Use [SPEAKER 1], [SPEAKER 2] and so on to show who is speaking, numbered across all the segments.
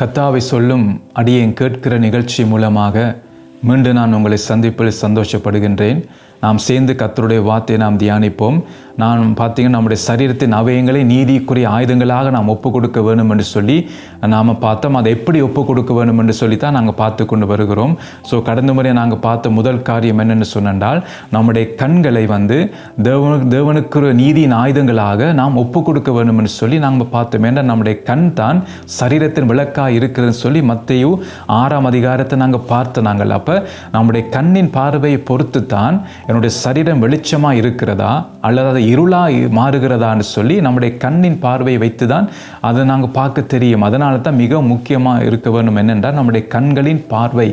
[SPEAKER 1] கத்தாவை சொல்லும் அடியேன் கேட்கிற நிகழ்ச்சி மூலமாக மீண்டும் நான் உங்களை சந்திப்பில் சந்தோஷப்படுகின்றேன். நாம் சேர்ந்து கத்தருடைய வார்த்தையை நாம் தியானிப்போம். நான் பார்த்தீங்கன்னா நம்முடைய சரீரத்தின் அவயங்களை நீதிக்குரிய ஆயுதங்களாக நாம் ஒப்பு கொடுக்க வேணும் என்று சொல்லி நாம் பார்த்தோம். அதை எப்படி ஒப்பு கொடுக்க வேணும் என்று சொல்லி தான் நாங்கள் பார்த்து கொண்டு வருகிறோம். ஸோ கடந்த முறை நாங்கள் பார்த்த முதல் காரியம் என்னென்னு சொன்னால் நம்முடைய கண்களை வந்து தேவனு தேவனுக்கு நீதியின் ஆயுதங்களாக நாம் ஒப்பு கொடுக்க வேண்டும் என்று சொல்லி நாங்கள் பார்த்தோம். ஏன்னா நம்முடைய கண் தான் சரீரத்தின் விளக்காக இருக்கிறதுன்னு சொல்லி மத்தையும் ஆறாம் அதிகாரத்தை நாங்கள் பார்த்த நாங்கள். அப்போ நம்முடைய கண்ணின் பார்வையை பொறுத்து தான் என்னுடைய சரீரம் வெளிச்சமாக இருக்கிறதா அல்லது அதை இருளாக மாறுகிறதான்னு சொல்லி நம்முடைய கண்ணின் பார்வையை வைத்து தான் அதை நாங்கள் பார்க்க தெரியும். அதனால தான் மிக முக்கியமாக இருக்க வேணும் என்னென்றால் நம்முடைய கண்களின் பார்வை.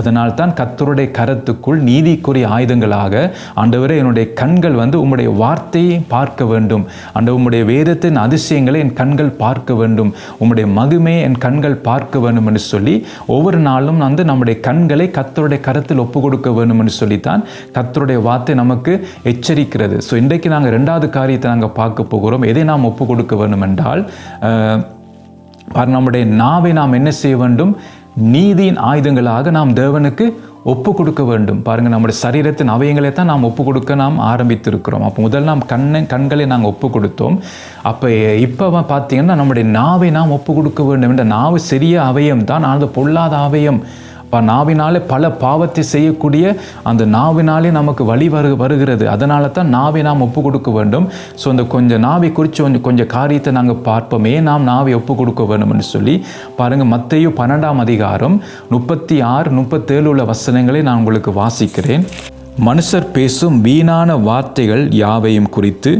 [SPEAKER 1] அதனால் தான் கத்தருடைய கரத்துக்குள் நீதிக்குரிய ஆயுதங்களாக ஆண்டவரே என்னுடைய கண்கள் வந்து உம்முடைய வார்த்தையை பார்க்க வேண்டும். அந்த உம்முடைய வேதத்தின் அதிசயங்களை என் கண்கள் பார்க்க வேண்டும். உம்முடைய மகிமையை என் கண்கள் பார்க்க வேண்டும் என்று சொல்லி ஒவ்வொரு நாளும் வந்து நம்முடைய கண்களை கத்தருடைய கரத்தில் ஒப்பு கொடுக்க வேண்டும் என்று சொல்லித்தான் கத்தருடைய வார்த்தை நமக்கு எச்சரிக்கிறது. ஸோ இன்றைக்கு நாங்கள் ரெண்டாவது காரியத்தை நாங்கள் பார்க்க போகிறோம். எதை நாம் ஒப்பு கொடுக்க வேண்டும் என்றால் நம்முடைய நாவை நாம் என்ன செய்ய வேண்டும்? நீதியின் ஆயுதங்களாக நாம் தேவனுக்கு ஒப்பு கொடுக்க வேண்டும். பாருங்க நம்முடைய சரீரத்தின் அவயங்களை தான் நாம் ஒப்பு கொடுக்க நாம் ஆரம்பித்திருக்கிறோம். அப்போ முதல் நாம் கண்ணை கண்களை நாங்கள் ஒப்பு கொடுத்தோம். அப்போ இப்போ பார்த்தீங்கன்னா நம்முடைய நாவை நாம் ஒப்பு கொடுக்க வேண்டும் என்ற நாவு சிறிய அவயம் தான் ஆனால் பொல்லாத அவயம். நாவினாலே பல பாவத்தை செய்யக்கூடிய அந்த நாவினாலே நமக்கு வழி வரு வருகிறது. அதனால தான் நாவை நாம் ஒப்பு கொடுக்க வேண்டும். ஸோ அந்த கொஞ்சம் நாவை குறித்து கொஞ்சம் கொஞ்சம் காரியத்தை நாங்கள் பார்ப்போம். ஏன் நாம் நாவை ஒப்பு கொடுக்க வேண்டும்னு சொல்லி பாருங்கள் மத்தையும் பன்னெண்டாம் அதிகாரம் முப்பத்தி ஆறு முப்பத்தேழு உள்ள வசனங்களை நான் உங்களுக்கு வாசிக்கிறேன். மனுஷர் பேசும் வீணான வார்த்தைகள் யாவையும் குறித்து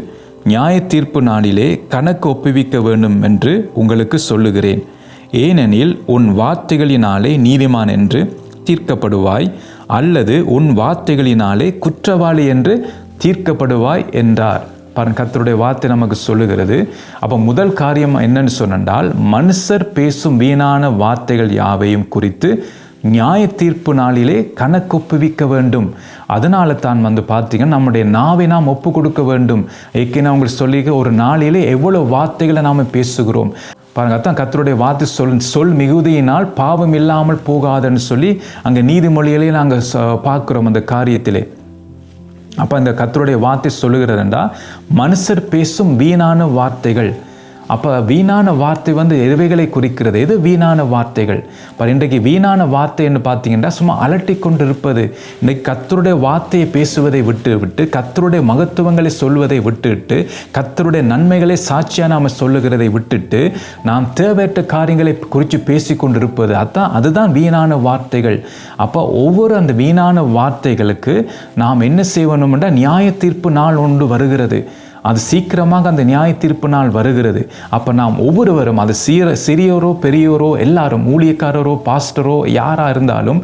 [SPEAKER 1] நியாய தீர்ப்பு நாளிலே கணக்கு ஒப்புவிக்க வேண்டும் என்று உங்களுக்கு சொல்லுகிறேன். ஏனெனில் உன் வார்த்தைகளினாலே நீதிமான் என்று தீர்க்கப்படுவாய் அல்லது உன் வார்த்தைகளினாலே குற்றவாளி என்று தீர்க்கப்படுவாய் என்றார். பாருங்க கர்த்தருடைய வார்த்தை நமக்கு சொல்லுகிறது. அப்போ முதல் காரியம் என்னன்னு சொன்னால் மனுஷர் பேசும் வீணான வார்த்தைகள் யாவையும் குறித்து நியாய தீர்ப்பு நாளிலே கணக்கொப்புவிக்க வேண்டும். அதனால தான் வந்து பார்த்தீங்கன்னா நம்முடைய நாவை நாம் ஒப்பு கொடுக்க வேண்டும். ஏற்கனவே அவங்களுக்கு சொல்லி ஒரு நாளிலே எவ்வளோ வார்த்தைகளை நாம் பேசுகிறோம். பாருங்க அதான் கத்தருடைய வார்த்தை சொல் சொல் மிகுதியினால் பாவம் இல்லாமல் போகாதுன்னு சொல்லி அங்கே நீதிமொழியிலே நாங்கள் பார்க்குறோம் அந்த காரியத்திலே. அப்போ அந்த கத்தருடைய வார்த்தை சொல்லுகிறதுண்டா மனுஷர் பேசும் வீணான வார்த்தைகள் அப்போ வீணான வார்த்தை வந்து எதுவைகளை குறிக்கிறது. எது வீணான வார்த்தைகள்? இப்போ இன்றைக்கு வீணான வார்த்தை என்று பார்த்தீங்கன்னா சும்மா அலட்டி கொண்டு இருப்பது இன்றைக்கு கத்தருடைய வார்த்தையை பேசுவதை விட்டு விட்டு கத்தருடைய மகத்துவங்களை சொல்வதை விட்டுவிட்டு கத்தருடைய நன்மைகளை சாட்சியாக நாம் சொல்லுகிறதை விட்டுட்டு நாம் தேவையற்ற காரியங்களை குறித்து பேசி கொண்டிருப்பது. அதான் அதுதான் வீணான வார்த்தைகள். அப்போ ஒவ்வொரு அந்த வீணான வார்த்தைகளுக்கு நாம் என்ன செய்வணும்னா நியாய தீர்ப்பு நாள் ஒன்று வருகிறது. அது சீக்கிரமாக அந்த நியாய தீர்ப்பு நாள் வருகிறது. அப்போ நாம் ஒவ்வொருவரும் அது சீர சிறியோரோ பெரியோரோ எல்லாரும் ஊழியக்காரரோ பாஸ்டரோ யாராக இருந்தாலும்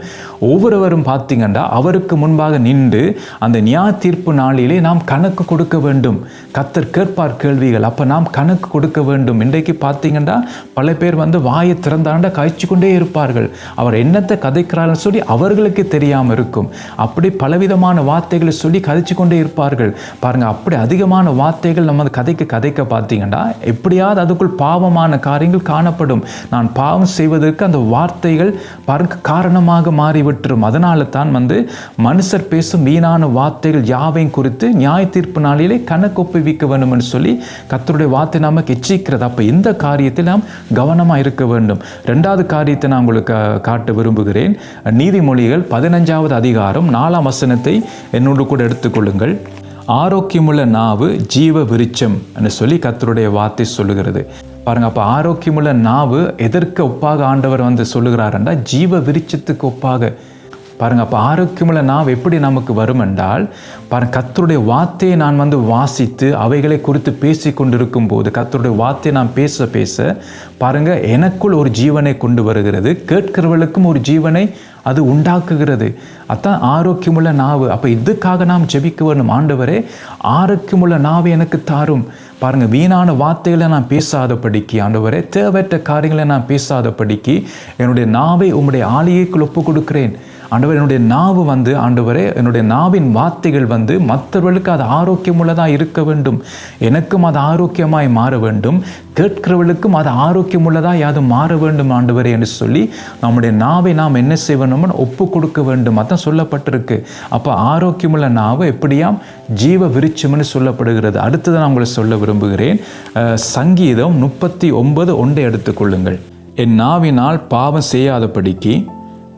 [SPEAKER 1] ஒவ்வொருவரும் பார்த்திங்கன்னா அவருக்கு முன்பாக நின்று அந்த நியாய தீர்ப்பு நாளிலே நாம் கணக்கு கொடுக்க வேண்டும். கத்தர் கேட்பார் கேள்விகள் அப்போ நாம் கணக்கு கொடுக்க வேண்டும். இன்றைக்கு பார்த்திங்கன்னா பல பேர் வந்து வாயை திறந்தாண்ட காய்ச்சி கொண்டே இருப்பார்கள். அவர் என்னத்தை கதைக்கிறார்கள் சொல்லி அவர்களுக்கு தெரியாமல் இருக்கும். அப்படி பலவிதமான வார்த்தைகளை சொல்லி கதைச்சு கொண்டே இருப்பார்கள். பாருங்கள் அப்படி அதிகமான வார்த்தைகள் நமது கதைக்கு கதைக்க பார்த்தீங்கன்னா எப்படியாவது அதுக்குள் பாவமான காரியங்கள் காணப்படும். நான் பாவம் செய்வதற்கு அந்த வார்த்தைகள் பாருங்க காரணமாக மாறிவிட்டுரும். அதனால தான் வந்து மனுஷர் பேசும் வீணான வார்த்தைகள் யாவையும் குறித்து நியாய தீர்ப்பு நாளிலே கணக்கு ஒப்புவிக்க வேண்டும் என்று சொல்லி கத்தருடைய வார்த்தை நமக்கு எச்சரிக்கிறது. அப்போ இந்த காரியத்தில் நாம் கவனமாக இருக்க வேண்டும். ரெண்டாவது காரியத்தை நான் உங்களுக்கு காட்ட விரும்புகிறேன். நீதிமொழிகள் பதினஞ்சாவது அதிகாரம் நாலாம் வசனத்தை என்னோடு கூட எடுத்துக்கொள்ளுங்கள் ஆரோக்கியமுள்ள நாவு ஜீவ விருச்சம் என்று சொல்லி கத்தருடைய வார்த்தை சொல்லுகிறது. பாருங்க அப்போ ஆரோக்கியமுள்ள நாவு எதற்கு ஒப்பாக ஆண்டவர் வந்து சொல்லுகிறாருண்டா? ஜீவ விருச்சத்துக்கு ஒப்பாக. பாருங்க அப்போ ஆரோக்கியமுள்ள நாவு எப்படி நமக்கு வரும் என்றால் பாருங்க கத்தருடைய வார்த்தையை நான் வந்து வாசித்து அவைகளை குறித்து பேசி கொண்டிருக்கும் போது கத்தருடைய வார்த்தையை நான் பேச பேச பாருங்க எனக்குள் ஒரு ஜீவனை கொண்டு வருகிறது கேட்கிறவர்களுக்கும் ஒரு ஜீவனை அது உண்டாக்குகிறது. அதான் ஆரோக்கியமுள்ள நாவு. அப்போ இதுக்காக நாம் ஜெபிக்க வேணும் ஆண்டவரே ஆரோக்கியமுள்ள நாவு எனக்கு தாரும். பாருங்க வீணான வார்த்தைகளை நான் பேசாத படிக்கி ஆண்டவரே தேவையற்ற காரியங்களை நான் பேசாத படிக்கி என்னுடைய நாவை உம்முடைய ஆளிகைக்குள் ஒப்பு கொடுக்கிறேன் ஆண்டவர் என்னுடைய நாவு வந்து ஆண்டவரே என்னுடைய நாவின் வார்த்தைகள் வந்து மற்றவர்களுக்கு அது ஆரோக்கியமுள்ளதாக இருக்க வேண்டும். எனக்கும் அது ஆரோக்கியமாய் மாற வேண்டும். கேட்கிறவர்களுக்கும் அது ஆரோக்கியமுள்ளதாக அது மாற வேண்டும் ஆண்டவரே என்று சொல்லி நம்முடைய நாவை நாம் என்ன செய்யணும்னு ஒப்பு கொடுக்க வேண்டும். அதான் சொல்லப்பட்டிருக்கு. அப்போ ஆரோக்கியமுள்ள நாவு எப்படியாம்? ஜீவ விருச்சம்னு சொல்லப்படுகிறது. அடுத்தது நான் உங்களை சொல்ல விரும்புகிறேன். சங்கீதம் முப்பத்தி ஒன்பது ஒன்றை எடுத்துக்கொள்ளுங்கள் என் நாவினால் பாவம் செய்யாதபடிக்கு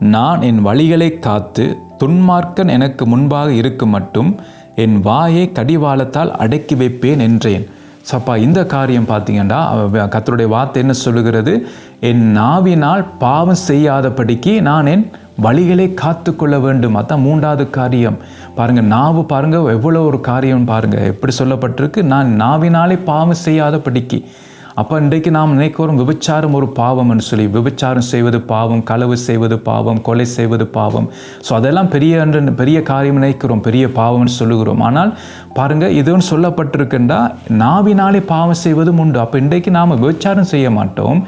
[SPEAKER 1] நான் என் வழிகளை காத்து துன்மார்க்கன் எனக்கு முன்பாக இருக்கும் மட்டும் என் வாயை கடிவாளத்தால் அடக்கி வைப்பேன் என்றேன். சப்பா இந்த காரியம் பார்த்தீங்கன்னா கத்தருடைய வார்த்தை என்ன சொல்லுகிறது? என் நாவினால் பாவம் செய்யாதபடிக்கு நான் என் வழிகளை காத்து கொள்ள வேண்டும். அதான் மூன்றாவது காரியம். பாருங்கள் நாவு பாருங்கள் எவ்வளோ ஒரு காரியம் பாருங்கள் எப்படி சொல்லப்பட்டிருக்கு? நான் நாவினாலே பாவம் செய்யாதபடிக்கு. அப்போ இன்றைக்கு நாம் நினைக்கிறோம் விபச்சாரம் ஒரு பாவம்னு சொல்லி விபச்சாரம் செய்வது பாவம் களவு செய்வது பாவம் கொலை செய்வது பாவம். ஸோ அதெல்லாம் பெரிய என்று பெரிய காரியம் நினைக்கிறோம் பெரிய பாவம்னு சொல்லுகிறோம். ஆனால் பாருங்க இதுன்னு சொல்லப்பட்டிருக்கின்றா நாவினாலே பாவம் செய்வதும் உண்டு. அப்போ இன்றைக்கு நாம் விபச்சாரம் செய்ய மாட்டோம்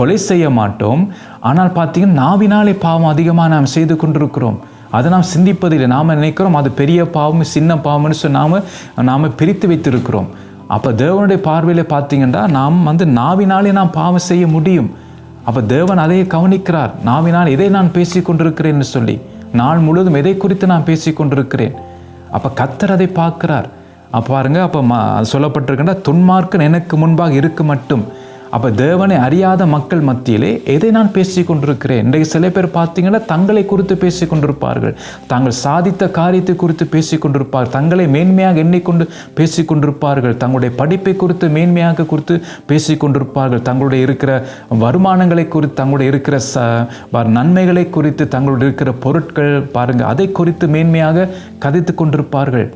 [SPEAKER 1] கொலை செய்ய மாட்டோம். ஆனால் பார்த்தீங்கன்னா நாவினாலே பாவம் அதிகமாக நாம் செய்து கொண்டிருக்கிறோம். அதை நாம் சிந்திப்பதில்லை. நாம் நினைக்கிறோம் அது பெரிய பாவம் சின்ன பாவம்னு சொல்லி நாம் நாம் பிரித்து வைத்திருக்கிறோம். அப்போ தேவனுடைய பார்வையில் பார்த்தீங்கன்னா நாம் வந்து நாவினாலே நாம் பாவம் செய்ய முடியும். அப்போ தேவன் அதையே கவனிக்கிறார். நாவினால் இதை நான் பேசி கொண்டிருக்கிறேன்னு சொல்லி நாள் முழுவதும் எதை குறித்து நான் பேசி கொண்டிருக்கிறேன்? அப்போ கத்தர் அதை பார்க்கிறார். அப்போ அப்போ ம சொல்லப்பட்டிருக்கின்ற துன்மார்க்கன் எனக்கு முன்பாக இருக்கு மட்டும். அப்போ தேவனை அறியாத மக்கள் மத்தியிலே எதை நான் பேசி கொண்டிருக்கிறேன் இன்றைக்கு சில பேர் பார்த்தீங்கன்னா தங்களை குறித்து பேசி கொண்டிருப்பார்கள் தாங்கள் சாதித்த காரியத்தை குறித்து பேசி கொண்டிருப்பார்கள் தங்களை மேன்மையாக எண்ணிக்கொண்டு பேசி கொண்டிருப்பார்கள் தங்களுடைய படிப்பை குறித்து மேன்மையாக குறித்து பேசி கொண்டிருப்பார்கள் தங்களுடைய இருக்கிற வருமானங்களை குறித்து தங்களுடைய இருக்கிற ச வ- நன்மைகளை குறித்து தங்களுடைய இருக்கிற பொருட்கள் பாருங்கள் அதை குறித்து மேன்மையாக கதைத்து கொண்டிருப்பார்கள்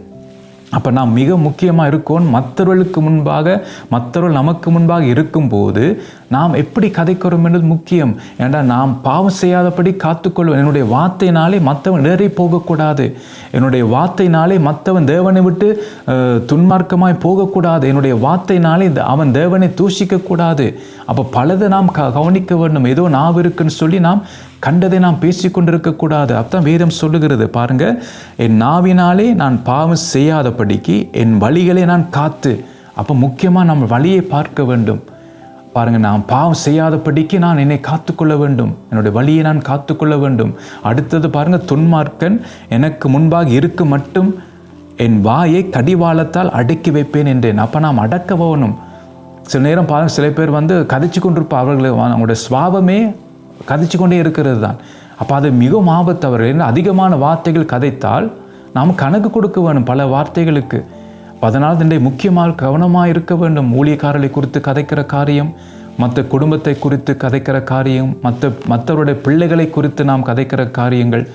[SPEAKER 1] அப்போ நாம் மிக முக்கியமாக இருக்கோம் மற்றவர்களுக்கு முன்பாக மற்றவர்கள் நமக்கு முன்பாக இருக்கும்போது நாம் எப்படி கதைக்கிறோம் என்பது முக்கியம். ஏன்னா நாம் பாவம் செய்யாதபடி காத்துக்கொள்வோம். என்னுடைய வார்த்தையினாலே மற்றவன் நேரே போகக்கூடாது. என்னுடைய வார்த்தையினாலே மற்றவன் தேவனை விட்டு துன்மார்க்கமாய் போகக்கூடாது. என்னுடைய வார்த்தையினாலே இந்த- அவன் தேவனை தூஷிக்கக்கூடாது. அப்போ பலதை நாம் க கவனிக்க வேண்டும். ஏதோ நான் இருக்குன்னு சொல்லி நாம் கண்டதை நாம் பேசி கொண்டிருக்கக்கூடாது அப்பதான் வேதம் சொல்லுகிறது. பாருங்கள் என் நாவினாலே நான் பாவம் செய்யாதபடிக்கு என் வழிகளை நான் காத்து அப்போ முக்கியமாக நம்ம வழியை பார்க்க வேண்டும். பாருங்க நான் பாவம் செய்யாதபடிக்கு நான் என்னை காத்துக்கொள்ள வேண்டும். என்னுடைய வழியை நான் காத்துக்கொள்ள வேண்டும். அடுத்தது பாருங்க துன்மார்க்கன் எனக்கு முன்பாக இருக்கு மட்டும் என் வாயை கடிவாளத்தால் அடக்கி வைப்பேன் என்றேன். அப்போ நாம் அடக்க போகணும் சில நேரம் பாருங்க சில பேர் வந்து கதைச்சு கொண்டிருப்பா அவர்கள் அவங்களுடைய சுவாபமே கதைச்சு கொண்டே இருக்கிறது தான். அப்போ அது மிகவும் ஆபத்தவர்கள் அதிகமான வார்த்தைகள் கதைத்தால் நாம் கணக்கு கொடுக்க வேணும் பல வார்த்தைகளுக்கு. அதனால் தண்டை முக்கியமாக கவனமாக இருக்க வேண்டும். ஊழியக்காரர்களை குறித்து கதைக்கிற காரியம் மற்ற குடும்பத்தை குறித்து கதைக்கிற காரியம் மற்ற மற்றவருடைய பிள்ளைகளை குறித்து நாம் கதைக்கிற காரியங்கள்.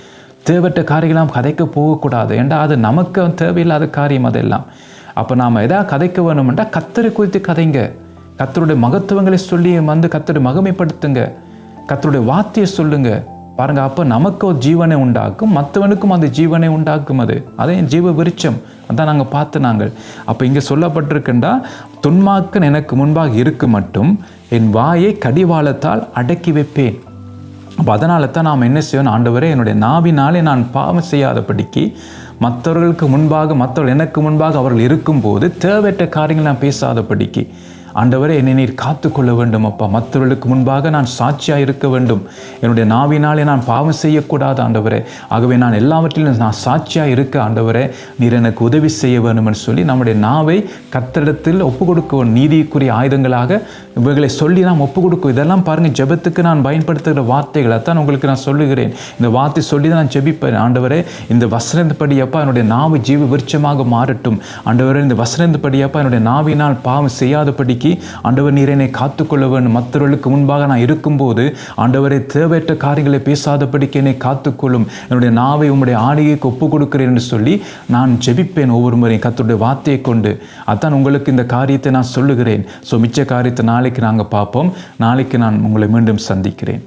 [SPEAKER 1] தேவையற்ற காரியங்கள் நாம் கதைக்க போகக்கூடாது. ஏண்டா அது நமக்கு தேவையில்லாத காரியம் அதெல்லாம். அப்போ நாம் எதாவது கதைக்க வேணுமெண்டா கத்தரை குறித்து கதைங்க. கத்தருடைய மகத்துவங்களை சொல்லி வந்து கத்தரை மகமைப்படுத்துங்க. கத்தருடைய வார்த்தையை சொல்லுங்கள் பாருங்க அப்போ நமக்கு ஒரு ஜீவனை உண்டாக்கும் மற்றவனுக்கும் அந்த ஜீவனை உண்டாக்கும் அது. அதே ஜீவ விருட்சம் அதான் நாங்கள் பார்த்து நாங்கள். அப்போ இங்கே சொல்லப்பட்டிருக்கின்றா துன்மாக்கன் எனக்கு முன்பாக இருக்கு மட்டும் என் வாயை கடிவாளத்தால் அடக்கி வைப்பேன். அப்போ அதனால தான் நாம் என்ன செய்யணும் ஆண்டவரே என்னுடைய நாவினாலே நான் பாவம் செய்யாதபடிக்கு மற்றவர்களுக்கு முன்பாக மற்றவர்கள் எனக்கு முன்பாக அவர்கள் இருக்கும்போது தேவையற்ற காரியங்கள் நான் பேசாதபடிக்கு ஆண்டவரே என்னை நீர் காத்துக்கொள்ள வேண்டும் அப்பா. மற்றவர்களுக்கு முன்பாக நான் சாட்சியாக இருக்க வேண்டும். என்னுடைய நாவினாலே நான் பாவம் செய்யக்கூடாது ஆண்டவரே. ஆகவே நான் எல்லாவற்றிலும் நான் சாட்சியாக இருக்க ஆண்டவரே நீர் எனக்கு உதவி செய்ய வேண்டும்னு சொல்லி நம்முடைய நாவை கத்தரிடத்தில் ஒப்பு கொடுக்க நீதிக்குரிய ஆயுதங்களாக இவைகளை சொல்லி நாம் ஒப்பு கொடுக்கும் இதெல்லாம் பாருங்கள் ஜெபத்துக்கு நான் பயன்படுத்துகிற வார்த்தைகளை. தான் உங்களுக்கு நான் சொல்லுகிறேன். இந்த வார்த்தை சொல்லி தான் நான் ஜெபிப்பேன். ஆண்டவரே இந்த வசனப்படியப்பா என்னுடைய நாவு ஜீவ விருட்சமாக மாறட்டும். ஆண்டவரே இந்த வசனப்படியப்பா என்னுடைய நாவினால் பாவம் செய்யாதபடி செய்யாதபடிக்கு ஆண்டவர் நீர் என்னை காத்துக்கொள்ள வேண்டும் மற்றவர்களுக்கு முன்பாக நான் இருக்கும்போது ஆண்டவரை தேவையற்ற காரியங்களை பேசாதபடிக்கு என்னை காத்துக்கொள்ளும். என்னுடைய நாவை உம்முடைய ஆணையைக்கு ஒப்பு கொடுக்கிறேன் என்று சொல்லி நான் ஜெபிப்பேன் ஒவ்வொரு முறையும் கத்துடைய வார்த்தையை கொண்டு. அதான் உங்களுக்கு இந்த காரியத்தை நான் சொல்லுகிறேன். ஸோ மிச்ச காரியத்தை நாளைக்கு நாங்கள் பார்ப்போம். நாளைக்கு நான் உங்களை மீண்டும் சந்திக்கிறேன்.